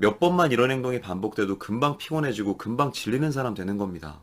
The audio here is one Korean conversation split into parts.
몇 번만 이런 행동이 반복돼도 금방 피곤해지고 금방 질리는 사람 되는 겁니다.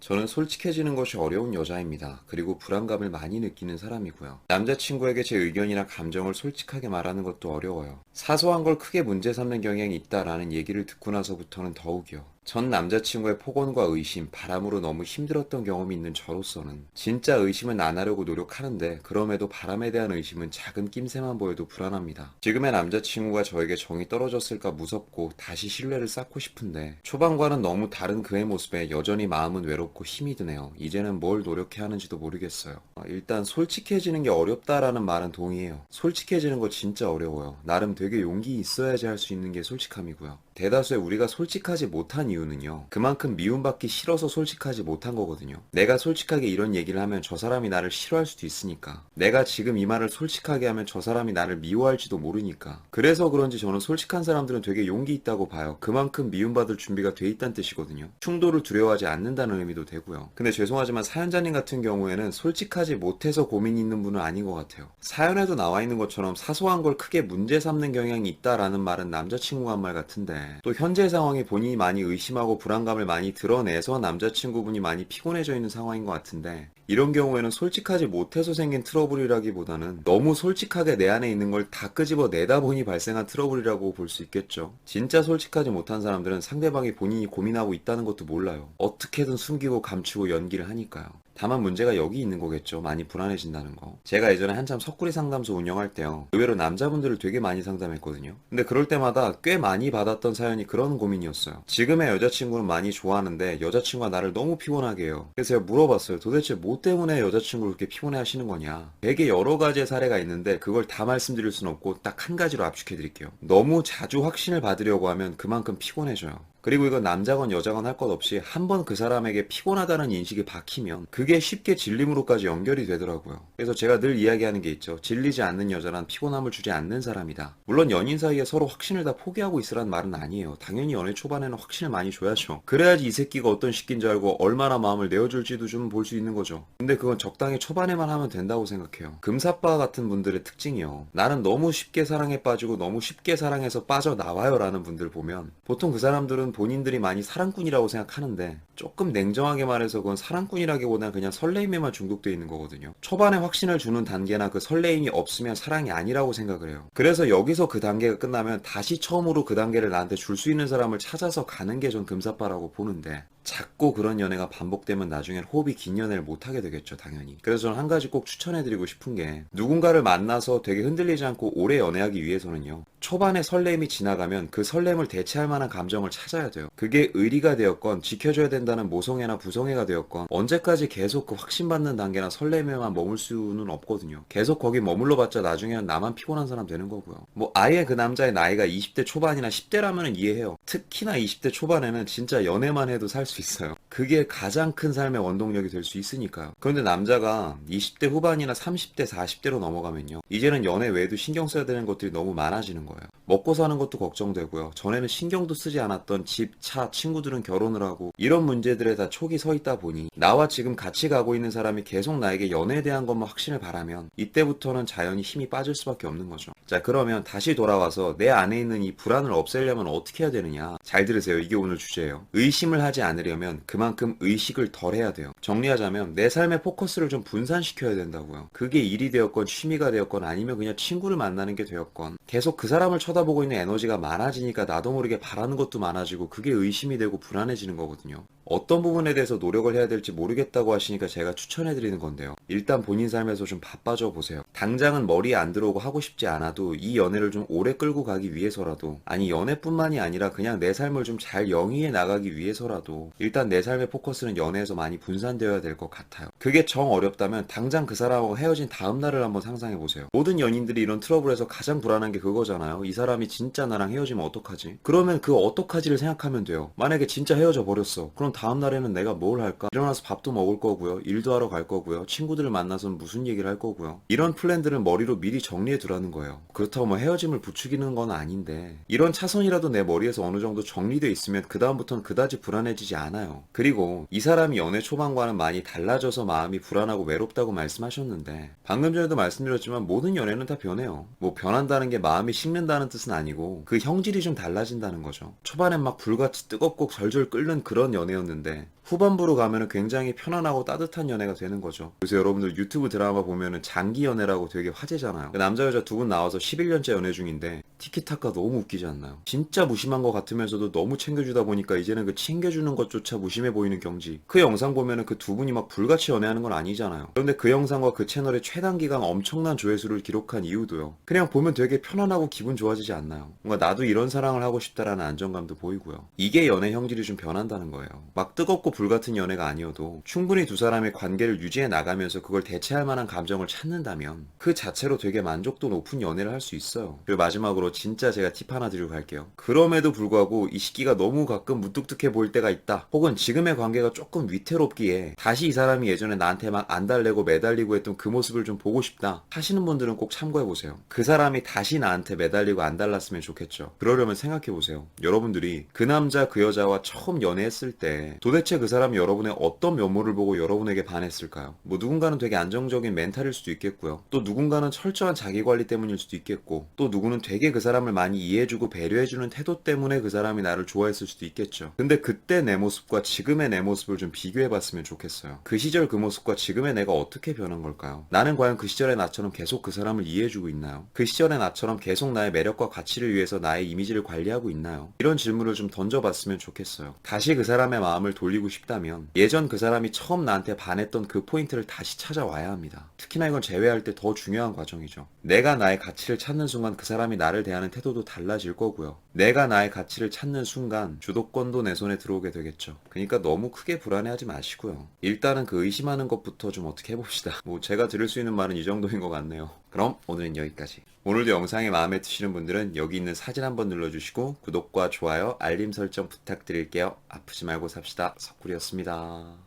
저는 솔직해지는 것이 어려운 여자입니다. 그리고 불안감을 많이 느끼는 사람이고요. 남자친구에게 제 의견이나 감정을 솔직하게 말하는 것도 어려워요. 사소한 걸 크게 문제 삼는 경향이 있다라는 얘기를 듣고 나서부터는 더욱이요. 전 남자친구의 폭언과 의심, 바람으로 너무 힘들었던 경험이 있는 저로서는 진짜 의심은 안 하려고 노력하는데 그럼에도 바람에 대한 의심은 작은 낌새만 보여도 불안합니다. 지금의 남자친구가 저에게 정이 떨어졌을까 무섭고 다시 신뢰를 쌓고 싶은데 초반과는 너무 다른 그의 모습에 여전히 마음은 외롭고 힘이 드네요. 이제는 뭘 노력해야 하는지도 모르겠어요. 어, 일단 솔직해지는 게 어렵다라는 말은 동의해요. 솔직해지는 거 진짜 어려워요. 나름 되게 용기 있어야지 할 수 있는 게 솔직함이고요. 대다수의 우리가 솔직하지 못한 이유는요. 그만큼 미움받기 싫어서 솔직하지 못한 거거든요. 내가 솔직하게 이런 얘기를 하면 저 사람이 나를 싫어할 수도 있으니까. 내가 지금 이 말을 솔직하게 하면 저 사람이 나를 미워할지도 모르니까. 그래서 그런지 저는 솔직한 사람들은 되게 용기 있다고 봐요. 그만큼 미움받을 준비가 돼 있다는 뜻이거든요. 충돌을 두려워하지 않는다는 의미도 되고요. 근데 죄송하지만 사연자님 같은 경우에는 솔직하지 못해서 고민이 있는 분은 아닌 것 같아요. 사연에도 나와 있는 것처럼 사소한 걸 크게 문제 삼는 경향이 있다라는 말은 남자친구가 한 말 같은데 또 현재 상황이 본인이 많이 의심하고 불안감을 많이 드러내서 남자친구분이 많이 피곤해져 있는 상황인 것 같은데 이런 경우에는 솔직하지 못해서 생긴 트러블이라기보다는 너무 솔직하게 내 안에 있는 걸 다 끄집어 내다 보니 발생한 트러블이라고 볼 수 있겠죠. 진짜 솔직하지 못한 사람들은 상대방이 본인이 고민하고 있다는 것도 몰라요. 어떻게든 숨기고 감추고 연기를 하니까요. 다만 문제가 여기 있는 거겠죠. 많이 불안해진다는 거. 제가 예전에 한참 석구리 상담소 운영할 때요. 의외로 남자분들을 되게 많이 상담했거든요. 근데 그럴 때마다 꽤 많이 받았던 사연이 그런 고민이었어요. 지금의 여자친구는 많이 좋아하는데 여자친구가 나를 너무 피곤하게 해요. 그래서 물어봤어요. 도대체 뭐 때문에 여자친구를 그렇게 피곤해 하시는 거냐. 되게 여러 가지의 사례가 있는데 그걸 다 말씀드릴 수는 없고 딱 한 가지로 압축해 드릴게요. 너무 자주 확신을 받으려고 하면 그만큼 피곤해져요. 그리고 이건 남자건 여자건 할 것 없이 한 번 그 사람에게 피곤하다는 인식이 박히면 그게 쉽게 질림으로까지 연결이 되더라고요. 그래서 제가 늘 이야기하는 게 있죠. 질리지 않는 여자란 피곤함을 주지 않는 사람이다. 물론 연인 사이에 서로 확신을 다 포기하고 있으라는 말은 아니에요. 당연히 연애 초반에는 확신을 많이 줘야죠. 그래야지 이 새끼가 어떤 식기인 줄 알고 얼마나 마음을 내어줄지도 좀 볼 수 있는 거죠. 근데 그건 적당히 초반에만 하면 된다고 생각해요. 금사빠 같은 분들의 특징이요. 나는 너무 쉽게 사랑에 빠지고 너무 쉽게 사랑해서 빠져나와요 라는 분들 보면 보통 그 사람들은 본인들이 많이 사랑꾼이라고 생각하는데 조금 냉정하게 말해서 그건 사랑꾼이라기보다는 그냥 설레임에만 중독되어 있는 거거든요. 초반에 확신을 주는 단계나 그 설레임이 없으면 사랑이 아니라고 생각을 해요. 그래서 여기서 그 단계가 끝나면 다시 처음으로 그 단계를 나한테 줄 수 있는 사람을 찾아서 가는 게 전 금사빠라고 보는데 자꾸 그런 연애가 반복되면 나중엔 호흡이 긴 연애를 못하게 되겠죠, 당연히. 그래서 저는 한 가지 꼭 추천해드리고 싶은 게 누군가를 만나서 되게 흔들리지 않고 오래 연애하기 위해서는요. 초반에 설렘이 지나가면 그 설렘을 대체할 만한 감정을 찾아야 돼요. 그게 의리가 되었건 지켜줘야 된다는 모성애나 부성애가 되었건 언제까지 계속 그 확신받는 단계나 설렘에만 머물 수는 없거든요. 계속 거기 머물러봤자 나중에는 나만 피곤한 사람 되는 거고요. 뭐 아예 그 남자의 나이가 20대 초반이나 10대라면 이해해요. 특히나 20대 초반에는 진짜 연애만 해도 살 수 있어요. 그게 가장 큰 삶의 원동력이 될 수 있으니까요. 그런데 남자가 20대 후반이나 30대, 40대로 넘어가면요. 이제는 연애 외에도 신경 써야 되는 것들이 너무 많아지는 거예요. 먹고 사는 것도 걱정되고요. 전에는 신경도 쓰지 않았던 집, 차, 친구들은 결혼을 하고 이런 문제들에 다 촉이 서 있다 보니 나와 지금 같이 가고 있는 사람이 계속 나에게 연애에 대한 것만 확신을 바라면 이때부터는 자연히 힘이 빠질 수밖에 없는 거죠. 자 그러면 다시 돌아와서 내 안에 있는 이 불안을 없애려면 어떻게 해야 되느냐 잘 들으세요 이게 오늘 주제예요 의심을 하지 않으려면 그만큼 의식을 덜 해야 돼요 정리하자면 내 삶의 포커스를 좀 분산시켜야 된다고요 그게 일이 되었건 취미가 되었건 아니면 그냥 친구를 만나는 게 되었건 계속 그 사람 을 쳐다보고 있는 에너지가 많아지니까 나도 모르게 바라는 것도 많아지고 그게 의심이 되고 불안해지는 거거든요 어떤 부분에 대해서 노력을 해야 될지 모르겠다고 하시니까 제가 추천해드리는 건데요. 일단 본인 삶에서 좀 바빠져 보세요. 당장은 머리에 안 들어오고 하고 싶지 않아도 이 연애를 좀 오래 끌고 가기 위해서라도 아니 연애뿐만이 아니라 그냥 내 삶을 좀 잘 영위해 나가기 위해서라도 일단 내 삶의 포커스는 연애에서 많이 분산되어야 될 것 같아요. 그게 정 어렵다면 당장 그 사람하고 헤어진 다음 날을 한번 상상해 보세요. 모든 연인들이 이런 트러블에서 가장 불안한 게 그거잖아요. 이 사람이 진짜 나랑 헤어지면 어떡하지? 그러면 그 어떡하지를 생각하면 돼요. 만약에 진짜 헤어져 버렸어. 그럼 다음 날에는 내가 뭘 할까? 일어나서 밥도 먹을 거고요. 일도 하러 갈 거고요. 친구들을 만나서 무슨 얘기를 할 거고요. 이런 플랜들은 머리로 미리 정리해 두라는 거예요. 그렇다고 뭐 헤어짐을 부추기는 건 아닌데 이런 차선이라도 내 머리에서 어느 정도 정리돼 있으면 그 다음부터는 그다지 불안해지지 않아요. 그리고 이 사람이 연애 초반과는 많이 달라져서 마음이 불안하고 외롭다고 말씀하셨는데 방금 전에도 말씀드렸지만 모든 연애는 다 변해요. 뭐 변한다는 게 마음이 식는 식는다는 뜻은 아니고 그 형질이 좀 달라진다는 거죠. 초반엔 막 불같이 뜨겁고 절절 끓는 그런 연애였는데 후반부로 가면은 굉장히 편안하고 따뜻한 연애가 되는 거죠. 요새 여러분들 유튜브 드라마 보면은 장기 연애라고 되게 화제잖아요. 그 남자 여자 두 분 나와서 11년째 연애 중인데 티키타카 너무 웃기지 않나요? 진짜 무심한 것 같으면서도 너무 챙겨주다 보니까 이제는 그 챙겨주는 것조차 무심해 보이는 경지. 그 영상 보면은 그 두 분이 막 불같이 연애하는 건 아니잖아요. 그런데 그 영상과 그 채널의 최단 기간 엄청난 조회수를 기록한 이유도요. 그냥 보면 되게 편안하고 기분 좋아지지 않나요? 뭔가 나도 이런 사랑을 하고 싶다라는 안정감도 보이고요. 이게 연애 형질이 좀 변한다는 거예요. 막 뜨겁고 불같은 연애가 아니어도 충분히 두 사람의 관계를 유지해 나가면서 그걸 대체할 만한 감정을 찾는다면 그 자체로 되게 만족도 높은 연애를 할 수 있어요. 그리고 마지막으로 진짜 제가 팁 하나 드리고 갈게요. 그럼에도 불구하고 이 시기가 너무 가끔 무뚝뚝해 보일 때가 있다. 혹은 지금의 관계가 조금 위태롭기에 다시 이 사람이 예전에 나한테 막 안달내고 매달리고 했던 그 모습을 좀 보고 싶다 하시는 분들은 꼭 참고해 보세요. 그 사람이 다시 나한테 매달리고 안달났으면 좋겠죠. 그러려면 생각해 보세요. 여러분들이 그 남자 그 여자와 처음 연애했을 때 도대체 그 사람이 여러분의 어떤 면모를 보고 여러분에게 반했을까요? 뭐 누군가는 되게 안정적인 멘탈일 수도 있겠고요. 또 누군가는 철저한 자기 관리 때문일 수도 있겠고 또 누구는 되게 그 사람을 많이 이해해주고 배려해주는 태도 때문에 그 사람이 나를 좋아했을 수도 있겠죠. 근데 그때 내 모습과 지금의 내 모습을 좀 비교해봤으면 좋겠어요. 그 시절 그 모습과 지금의 내가 어떻게 변한 걸까요? 나는 과연 그 시절의 나처럼 계속 그 사람을 이해해주고 있나요? 그 시절의 나처럼 계속 나의 매력과 가치를 위해서 나의 이미지를 관리하고 있나요? 이런 질문을 좀 던져봤으면 좋겠어요. 다시 그 사람의 마음을 돌리고 싶다면 예전 그 사람이 처음 나한테 반했던 그 포인트를 다시 찾아와야 합니다. 특히나 이건 제외할 때 더 중요한 과정이죠. 내가 나의 가치를 찾는 순간 그 사람이 나를 대하는 태도도 달라질 거고요. 내가 나의 가치를 찾는 순간 주도권도 내 손에 들어오게 되겠죠. 그러니까 너무 크게 불안해하지 마시고요. 일단은 그 의심하는 것부터 좀 어떻게 해봅시다. 뭐 제가 들을 수 있는 말은 이 정도인 것 같네요. 그럼 오늘은 여기까지. 오늘도 영상이 마음에 드시는 분들은 여기 있는 사진 한번 눌러주시고 구독과 좋아요, 알림 설정 부탁드릴게요. 아프지 말고 삽시다. 석구리였습니다.